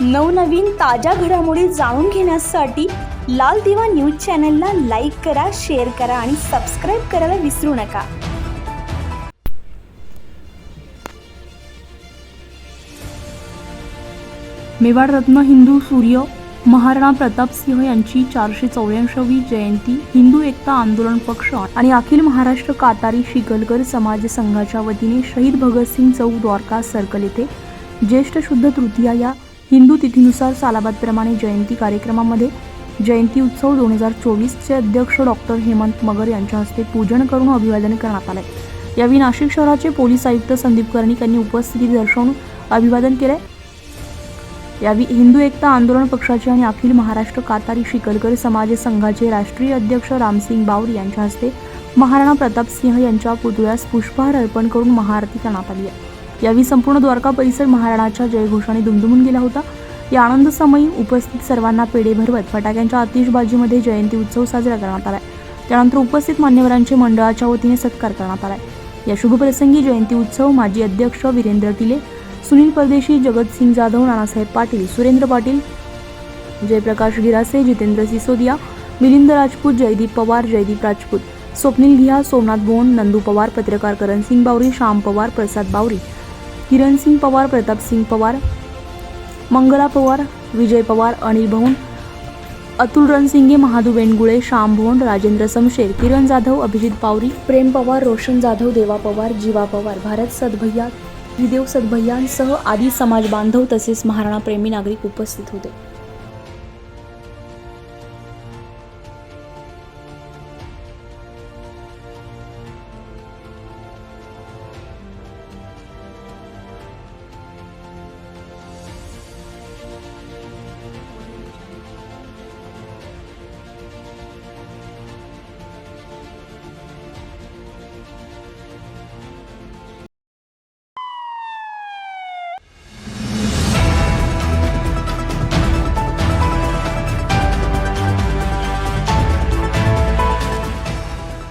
नवनवीन ताज्या घडामोडी जाणून घेण्यासाठी लाल दिवा न्यूज चॅनलला लाईक करा शेअर करा आणि सबस्क्राईब करायला विसरू नका. मेवाड रत्न हिंदू सूर्य महाराणा प्रतापसिंह यांची चारशे चौऱ्याऐंशी जयंती हिंदू एकता आंदोलन पक्ष आणि अखिल महाराष्ट्र कातारी शिकलकर समाज संघाच्या वतीने शहीद भगतसिंग चौक द्वारका सर्कल येथे ज्येष्ठ शुद्ध तृतीया या हिंदू तिथीनुसार सालाबादप्रमाणे जयंती कार्यक्रमामध्ये जयंती उत्सव दोन हजार चोवीसचे अध्यक्ष डॉक्टर हेमंत मगर यांच्या हस्ते पूजन करून अभिवादन करण्यात आले यावेळी नाशिक शहराचे पोलीस आयुक्त संदीप कर्णिक यांनी उपस्थिती दर्शवून अभिवादन केले यावेळी हिंदू एकता आंदोलन पक्षाचे आणि अखिल महाराष्ट्र कातारी शिकलकर समाज संघाचे राष्ट्रीय अध्यक्ष रामसिंग बावरी यांच्या हस्ते महाराणा प्रतापसिंह यांच्या पुतळ्यास पुष्पहार अर्पण करून महाआरती करण्यात आली आहे. यावेळी संपूर्ण द्वारका परिसर महाराणाच्या जयघोषाने दुमदुमून गेला होता. या आनंदसमयी उपस्थित सर्वांना पेढे भरवत फटाक्यांच्या आतिषबाजीमध्ये जयंती उत्सव साजरा करण्यात आला त्यानंतर उपस्थित मान्यवरांचे मंडळाच्या वतीने सत्कार करण्यात आला या शुभप्रसंगी जयंती उत्सव माजी अध्यक्ष वीरेंद्र टिले सुनील परदेशी जगतसिंग जाधव नानासाहेब पाटील सुरेंद्र पाटील जयप्रकाश गिरासे जितेंद्र सिसोदिया मिलिंद राजपूत जयदीप पवार जयदीप राजपूत स्वप्नील घिया सोमनाथ बोन नंदू पवार पत्रकार करणसिंग बावरी श्याम पवार प्रसाद बावरी किरणसिंग पवार प्रतापसिंग पवार मंगला पवार विजय पवार अनिल भवन अतुल रणसिंगे महादू वेणगुळे श्याम भोंड राजेंद्र समशेर किरण जाधव अभिजित पावरी प्रेम पवार रोशन जाधव देवा पवार जीवा पवार भारत सदभैया त्रिदेव सदभैयांसह आदी समाज बांधव तसेच महाराणा प्रेमी नागरिक उपस्थित होते.